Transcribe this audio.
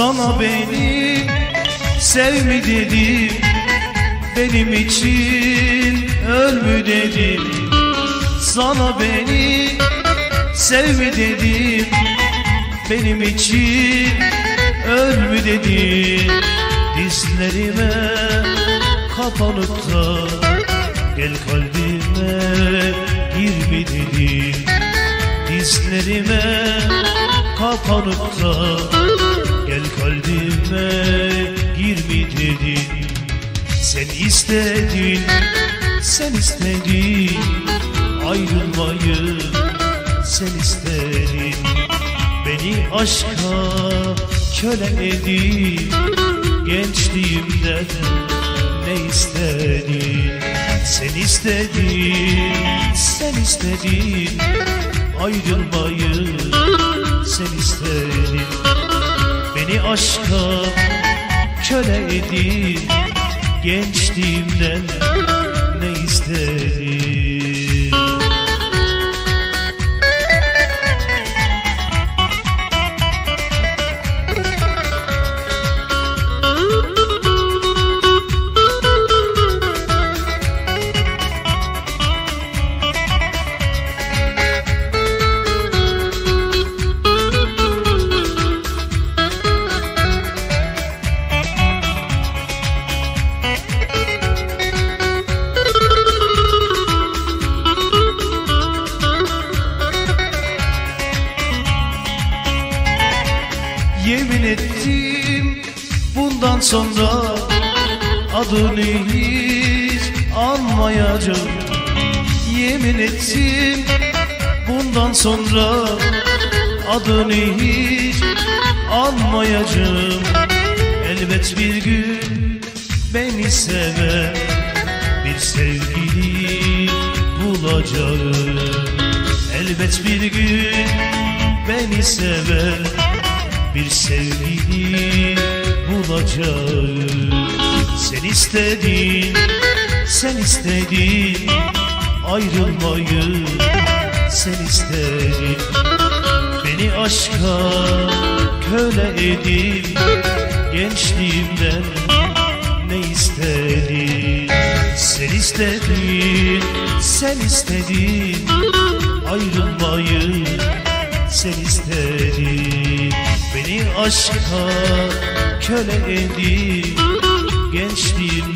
Sana beni sev mi dedim Benim için öl mü dedim. Sana beni sev mi dedim Benim için öl mü dedim. Dizlerime kapanıp da Gel kalbime gir mi dedim. Dizlerime kapanıp da istedin, sen istedin Ayrılmayı sen istedin. Beni aşka köle edip Gençliğimden ne istedin? Sen istedin, sen istedin Ayrılmayı sen istedin. Beni aşka köle edip Gençliğimden ne istedin bundan sonra adını hiç anmayacağım. Yemin ettim bundan sonra adını hiç anmayacağım. Elbet bir gün beni seven bir sevgili bulacağım. Elbet bir gün beni seven bir sevgili bulacağım Sen istedin, sen istedin ayrılmayı Sen istedin. Beni aşka köle edip Gençliğimden ne istedin? Sen istedin, sen istedin ayrılmayı sen istedin Beni aşka köle edip istedin